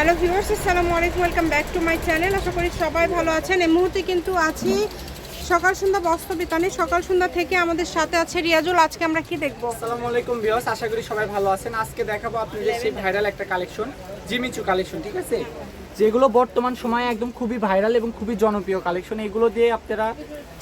Hello viewers আসসালামু আলাইকুম welcome back to my channel. আশা করি সবাই ভালো আছেন। এই মুহূর্তে কিন্তু আছি সকাল সন্ধ্যা বস্ত্র বিতানে। সকাল সন্ধ্যা থেকে আমাদের সাথে আছে রিয়াজুল। আজকে আমরা কি দেখব? আসসালামু আলাইকুম ভিউয়ার্স আশা করি সবাই ভালো আছেন। আজকে দেখাবো আপনাদের সেই ভাইরাল একটা কালেকশন জিমিচু কালেকশন ঠিক আছে? যেগুলো বর্তমান সময়ে একদম খুবই ভাইরাল এবং খুবই জনপ্রিয় কালেকশন। এগুলো দিয়ে আপনারা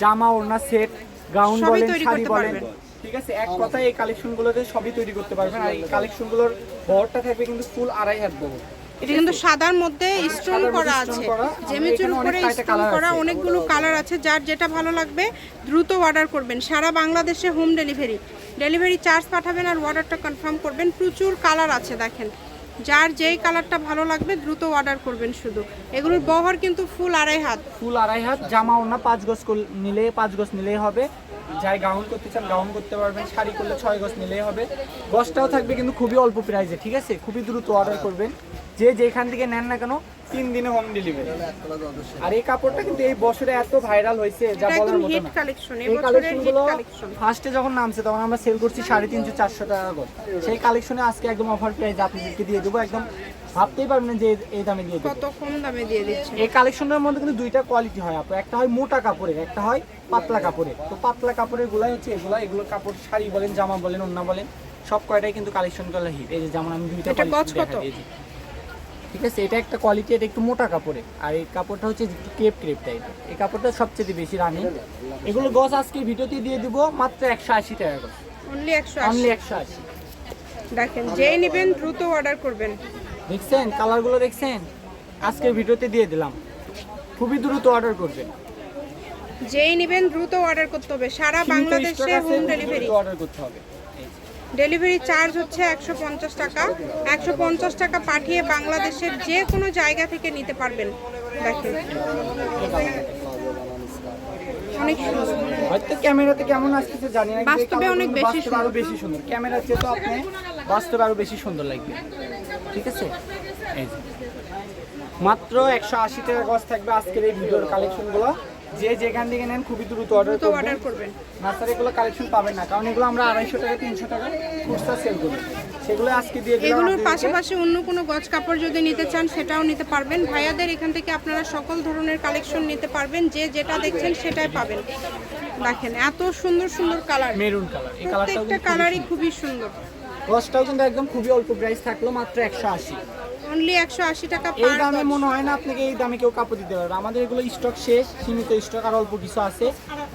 জামা ওড়না সেট গাউন বলেন তৈরি শাড়ি বলেন ঠিক আছে? এক কথায় এই কালেকশনগুলোতে সবই তৈরি করতে পারবেন। আর এই কালেকশনগুলোর বহরটা থাকবে কিন্তু ফুল আড়াই হাত বহর। এটা কিন্তু সাদার মধ্যে স্টোন করা আছে। জেমিচুর উপরে স্টোন করা অনেকগুলো কালার আছে যার যেটা ভালো লাগবে দ্রুত অর্ডার করবেন। সারা বাংলাদেশে হোম ডেলিভারি ডেলিভারি চার্জ পাঠাবেন আর অর্ডারটা কনফার্ম করবেন। প্রচুর কালার আছে দেখেন। যার যেই কালারটা ভালো লাগবে দ্রুত অর্ডার করবেন শুধু। এগুলোর বহর কিন্তু ফুল আড়াই হাত। ফুল আড়াই হাত জামা ওড়না পাঁচ গজ নিলে পাঁচ গজ নিলেই হবে। যাই গাউন করতে চান গাউন করতে পারবেন শাড়ি করলে ছয় গজ নিলেই হবে। গজটাও থাকবে কিন্তু খুবই অল্প প্রাইসে ঠিক আছে? খুবই দ্রুত অর্ডার করবেন। যে যেখান থেকে নেন না কেন তিন দিনে হোম ডেলিভারি আর এই কাপড়টা কিন্তু এই বছরে এত ভাইরাল হয়েছে যা বলার মতো হিট না। কালেকশন এই কালেকশনগুলো কালেকশন ফার্স্টে যখন নামছে তখন আমরা সেল করছি সাড়ে তিনশো চারশো টাকা করে। সেই কালেকশনে আজকে একদম অফার প্রাইস আপনাদেরকে দিয়ে দেবো একদম ভাবতেই পারবেন যে এই- দামে দিয়ে দেবো। কত কম দামে দিয়ে দিচ্ছে। এই কালেকশনের মধ্যে কিন্তু দুইটা কোয়ালিটি হয় আপু। একটা হয় মোটা কাপড়ের একটা হয় পাতলা কাপড়ের। তো পাতলা কাপড়ের গুলাই হচ্ছে এগুলা এগুলো কাপড় শাড়ি বলেন জামা বলেন ওন্না বলেন সব কয়টাই কিন্তু কালেকশনগুলো হিট এই যে যেমন আমি দুইটা এটা গজ কত? ঠিক আছে? এটা একটা কোয়ালিটি এটা একটু মোটা কাপড়ে। আর এই কাপড়টা হচ্ছে একটু ক্রেপ ক্রেপ টাইপের এই কাপড়টা সবচেয়ে বেশি রানিং এগুলো গজ আজকে ভিডিওতে দিয়ে দিব মাত্র একশো আশি টাকা করে। অনলি একশো অনলি একশো আশি। দেখেন যেই নেবেন দ্রুত অর্ডার করবেন। দেখছেন? কালারগুলো দেখছেন? আজকের ভিডিওতে দিয়ে দিলাম। খুবই দ্রুত অর্ডার করবেন। যেই নেবেন দ্রুত অর্ডার করতে হবে। সারা বাংলাদেশে হোম ডেলিভারি অর্ডার করতে হবে। ডেলিভারি চার্জ হচ্ছে একশো পঞ্চাশ টাকা। একশো পঞ্চাশ টাকা পাঠিয়ে বাংলাদেশের যে কোনো জায়গা থেকে নিতে পারবেন। দেখেন। অনেক হয়তো ক্যামেরাতে কেমন আসতেছে জানি না বাস্তবে অনেক বেশি আরও বেশি সুন্দর। ক্যামেরার চেয়ে তো আপনি বাস্তবে আরও বেশি সুন্দর লাগবে। ঠিক আছে? মাত্র একশো আশি টাকা গজ থাকবে আজকের এই ভিডিওর কালেকশনগুলো যে যেখান থেকে নেন খুবই দ্রুত অর্ডার তো অর্ডার করবেন। নার্সারিগুলো কালেকশন পাবেন না কারণ এগুলো আমরা আড়াইশো টাকা তিনশো টাকা খুচরা সেল করি। সেগুলো আজকে দিয়ে দিলাম এগুলোর পাশাপাশি অন্য কোনো গজ কাপড় যদি নিতে চান সেটাও নিতে পারবেন। ভাইয়াদের এখান থেকে আপনারা সকল ধরনের কালেকশন নিতে পারবেন যে যেটা দেখছেন সেটাই পাবেন। দেখেন এত সুন্দর সুন্দর কালার মেরুন কালার এই প্রত্যেকটা কালারই খুবই সুন্দর। গজটাও কিন্তু একদম খুবই অল্প প্রাইস থাকল মাত্র একশো আশি। অনলি একশো আশি টাকা এই দামে মনে হয় না আপনাকে এই দামে কেউ কাপড় দিতে পারবে। আমাদের এগুলো স্টক শেষ সীমিত স্টক আর অল্প কিছু আছে।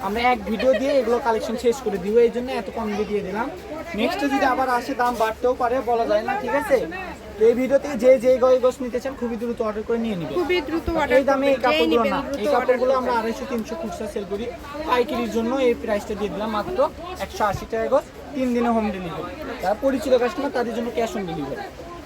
আমরা এক ভিডিও দিয়ে এগুলো কালেকশন শেষ করে দিব। এই জন্য এত কম দিয়ে দিলাম। নেক্সটে যদি আবার আসে দাম বাড়তেও পারে বলা যায় না ঠিক আছে? তো এই ভিডিওতে যে যে গয় গোস নিতে চান খুবই দ্রুত অর্ডার করে নিয়ে নিবে। খুবই দ্রুত অর্ডার এই দামে এই কাপড়গুলো না এই কাপড়গুলো আমরা আড়াইশো তিনশো খুচরা সেল করি। পাইকারির জন্য এই প্রাইসটা দিয়ে দিলাম মাত্র একশো আশি টাকা গজ তিন দিনে হোম ডেলিভারি তারা পরিচিত কাস্টমার তাদের জন্য cash on delivery